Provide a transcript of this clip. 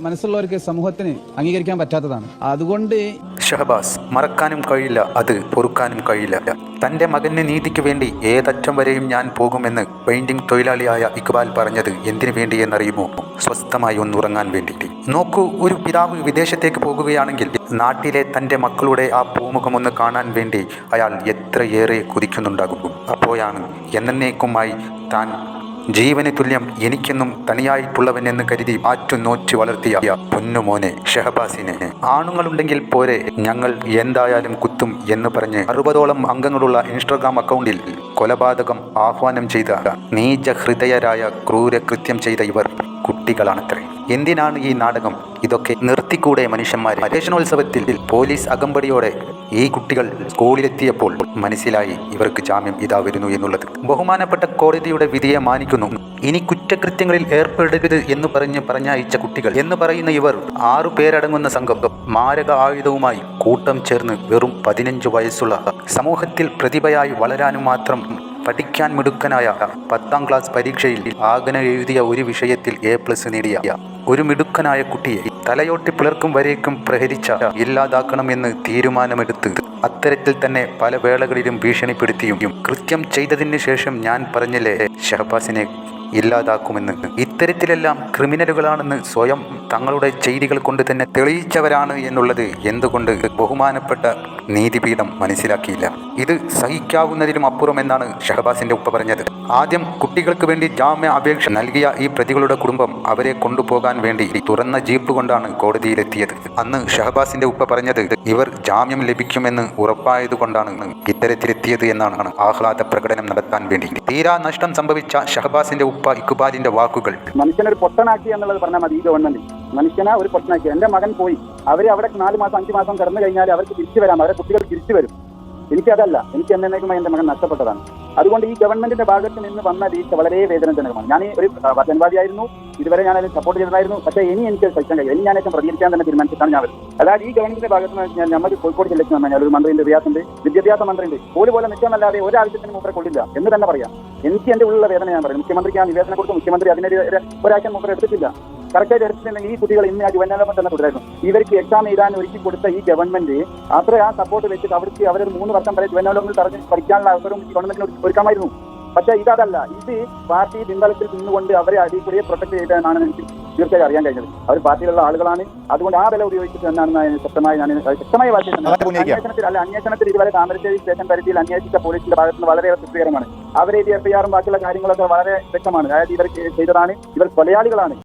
മനസ്സുള്ളവർക്ക് സമൂഹത്തിന് അംഗീകരിക്കാൻ പറ്റാത്തതാണ്. അതുകൊണ്ട് ഷഹബാസ് മറക്കാനും കഴിയില്ല അത് പൊറുക്കാനും കഴിയില്ല. തന്റെ മകന് നീതിക്ക് വേണ്ടി ഏതറ്റം വരെയും ഞാൻ പോകുമെന്ന് പെയിന്റിംഗ് തൊഴിലാളിയായ ഇക്ബാൽ പറഞ്ഞത് എന്തിനു വേണ്ടിയെന്നറിയുമോ? സ്വസ്ഥമായി ഒന്നുറങ്ങാൻ വേണ്ടിയിട്ട്. നോക്കൂ ഒരു പിതാവ് വിദേശത്തേക്ക് പോകുകയാണെങ്കിൽ നാട്ടിലെ തന്റെ മക്കളുടെ ആ പൂമുഖം ഒന്ന് കാണാൻ വേണ്ടി അയാൾ എത്രയേറെ കുതിക്കുന്നുണ്ടാകും. അപ്പോഴാണ് എന്നേക്കുമായി താൻ ജീവന് തുല്യം എനിക്കെന്നും തനിയായിട്ടുള്ളവനെന്ന് കരുതി ആറ്റുനോറ്റ് വളർത്തിയ പൊന്നുമോനെ ഷഹബാസിനെ. ആണുങ്ങളുണ്ടെങ്കിൽ പോരെ ഞങ്ങൾ എന്തായാലും കുത്തും എന്ന് പറഞ്ഞ് അറുപതോളം അംഗങ്ങളുള്ള ഇൻസ്റ്റാഗ്രാം അക്കൗണ്ടിൽ കൊലപാതകം ആഹ്വാനം ചെയ്ത നീചഹൃദയരായ ക്രൂരകൃത്യം ചെയ്ത ഇവർ കുട്ടികളാണത്രേ. എന്തിനാണ് ഈ നാടകം? ഇതൊക്കെ നിർത്തിക്കൂടെ മനുഷ്യന്മാരെ. അന്വേഷണോത്സവത്തിൽ പോലീസ് അകമ്പടിയോടെ ഈ കുട്ടികൾ സ്കൂളിലെത്തിയപ്പോൾ മനസ്സിലായി ഇവർക്ക് ജാമ്യം ഇതാ വരുന്നു എന്നുള്ളത്. ബഹുമാനപ്പെട്ട കോടതിയുടെ വിധിയെ മാനിക്കുന്നു. ഇനി കുറ്റകൃത്യങ്ങളിൽ ഏർപ്പെടരുത് എന്ന് പറഞ്ഞ് പറഞ്ഞയച്ച കുട്ടികൾ എന്ന് പറയുന്ന ഇവർ ആറു പേരടങ്ങുന്ന സംഘം മാരക ആയുധവുമായി കൂട്ടം ചേർന്ന് വെറും പതിനഞ്ച് വയസ്സുള്ള സമൂഹത്തിൽ പ്രതിഭയായി വളരാനും മാത്രം പഠിക്കാൻ മിടുക്കനായ പത്താം ക്ലാസ് പരീക്ഷയിൽ ആകന എഴുതിയ ഒരു വിഷയത്തിൽ എ പ്ലസ് നേടിയ ഒരു മിടുക്കനായ കുട്ടിയെ തലയോട്ടി പിളർക്കും വരേക്കും പ്രഹരിച്ച ഇല്ലാതാക്കണമെന്ന് തീരുമാനമെടുത്ത് അത്തരത്തിൽ തന്നെ പല വേളകളിലും ഭീഷണിപ്പെടുത്തിയും കൃത്യം ചെയ്തതിന് ശേഷം ഞാൻ പറഞ്ഞില്ലേ ഷഹബാസിനെ ഇല്ലാതാക്കുമെന്ന്? ഇത്തരത്തിലെല്ലാം ക്രിമിനലുകളാണെന്ന് സ്വയം തങ്ങളുടെ ചെയ്തികൾ കൊണ്ട് തന്നെ തെളിയിച്ചവരാണ് എന്നുള്ളത് എന്തുകൊണ്ട് ബഹുമാനപ്പെട്ട നീതിപീഠം മനസ്സിലാക്കിയില്ല? ഇത് സഹിക്കാവുന്നതിലും അപ്പുറം എന്നാണ് ഷഹബാസിന്റെ ഉപ്പ പറഞ്ഞത്. ആദ്യം കുട്ടികൾക്ക് വേണ്ടി ജാമ്യ അപേക്ഷ നൽകിയ ഈ പ്രതികളുടെ കുടുംബം അവരെ കൊണ്ടുപോകാൻ വേണ്ടി തുറന്ന ജീപ്പ് കൊണ്ടാണ് കോടതിയിലെത്തിയത്. അന്ന് ഷഹബാസിന്റെ ഉപ്പ പറഞ്ഞത് ഇവർ ജാമ്യം ലഭിക്കുമെന്ന് ഉറപ്പായതുകൊണ്ടാണ് ഇത്തരത്തിലെത്തിയത് എന്നാണ് ആഹ്ലാദ പ്രകടനം നടത്താൻ വേണ്ടി. തീരാ നഷ്ടം സംഭവിച്ച ഷഹബാസിന്റെ ഉപ്പ ഇക്ബാലിന്റെ വാക്കുകൾ മനുഷ്യനെ ഒരു പൊട്ടനാക്കി എന്നുള്ളത് പറഞ്ഞാൽ മതി ഈ ഗവൺമെന്റ് മനുഷ്യനെ ഒരു പൊട്ടനാക്കി. എന്റെ മകൻ പോയി. അവരെ അവിടെ നാല് മാസം അഞ്ച് മാസം കടന്നു കഴിഞ്ഞാൽ അവർക്ക് തിരിച്ചു വരാം. അവരെ കുട്ടികൾ തിരിച്ചു വരും. എനിക്കതല്ല. എനിക്ക് എന്നേക്കുമായി എന്റെ മകൻ നഷ്ടപ്പെട്ടതാണ്. അതുകൊണ്ട് ഈ ഗവൺമെന്റിന്റെ ഭാഗത്ത് നിന്ന് വന്ന വീഴ്ച വളരെ വേദനാജനകമാണ്. ഞാൻ ഒരു വചനവാദിയായിരുന്നു. ഇതുവരെ ഞാൻ അതിന് സപ്പോർട്ട് ചെയ്തതായിരുന്നു. പക്ഷേ ഇനി എനിക്ക് സഹിക്കാൻ കഴിയും ഇനി ഞാൻ ഏറ്റവും പ്രതികരിക്കാൻ തന്നെ തീരുമാനിച്ചിട്ടാണ് ഞാൻ വരുന്നത്. അതായത് ഈ ഗവൺമെന്റിന്റെ ഭാഗത്ത് നിന്ന് കഴിഞ്ഞാൽ നമ്മൾ കോഴിക്കോട് ജില്ലയ്ക്ക് വന്നു കഴിഞ്ഞാൽ ഒരു മന്ത്രിന്റെ റിയാസുണ്ട് വിദ്യാഭ്യാസ മന്ത്രിയുണ്ട്. പോലും പോലെ നിൽക്കാന്നല്ലാതെ ഒരാവശ്യത്തിന് മുമ്പേ കൊള്ളില്ല എന്ന് തന്നെ പറയാം. എനിക്ക് എന്റെ ഉള്ളിലുള്ള വേദന ഞാൻ പറയും. മുഖ്യമന്ത്രിക്ക് ആ നിവേദനം കൊടുത്തു മുഖ്യമന്ത്രി അതിനെതിരെ ഒരാഴ്ച മുമ്പ് എടുത്തിട്ടില്ല. കറക്റ്റായിട്ട് എടുത്തിട്ടുണ്ടെങ്കിൽ ഈ കുട്ടികൾ ഇന്ന് ആ ജുവനാലപ്പം തന്നെ തുടരായിരുന്നു. ഇവർക്ക് എക്സാം എഴുതാൻ ഒരുക്കി കൊടുത്ത ഈ ഗവൺമെന്റ് അത്ര ആ സപ്പോർട്ട് വെച്ചിട്ട് അവർക്ക് അവരൊരു മൂന്ന് വർഷം വരെ ജുവനാലോമിൽ തറഞ്ഞ് പഠിക്കാനുള്ള അവസരം ഈ ഗവൺമെന്റിന് ഒരുക്കാമായിരുന്നു. പക്ഷേ ഇതല്ല ഇത് പാർട്ടി പിൻബലത്തിൽ നിന്നുകൊണ്ട് അവരെ അടിപൊളിയെ പ്രൊട്ടക്ട് ചെയ്തതെന്നാണ് എനിക്ക് തീർച്ചയായും അറിയാൻ കഴിഞ്ഞത്. അവർ പാർട്ടിയിലുള്ള ആളുകളാണ്. അതുകൊണ്ട് ആ വില ഉപയോഗിച്ചിട്ട് തന്നെയാണ് ശക്തമായി ഞാൻ ശക്തമായ തന്നെ അന്വേഷണത്തിൽ അല്ല അന്വേഷണത്തിൽ ഇതുവരെ താമരശ്ശേരി സ്റ്റേഷൻ പരിധിയിൽ അന്വേഷിച്ച പോലീസിന്റെ ഭാഗത്ത് നിന്ന് വളരെ തൃപ്തികരമാണ് അവരെ ഇത് എഫ്ഐആറും ബാക്കിയുള്ള കാര്യങ്ങളൊക്കെ വളരെ വ്യക്തമാണ്. അതായത് ഇവർ ചെയ്തതാണ്. ഇവർ കൊലയാളികളാണ്.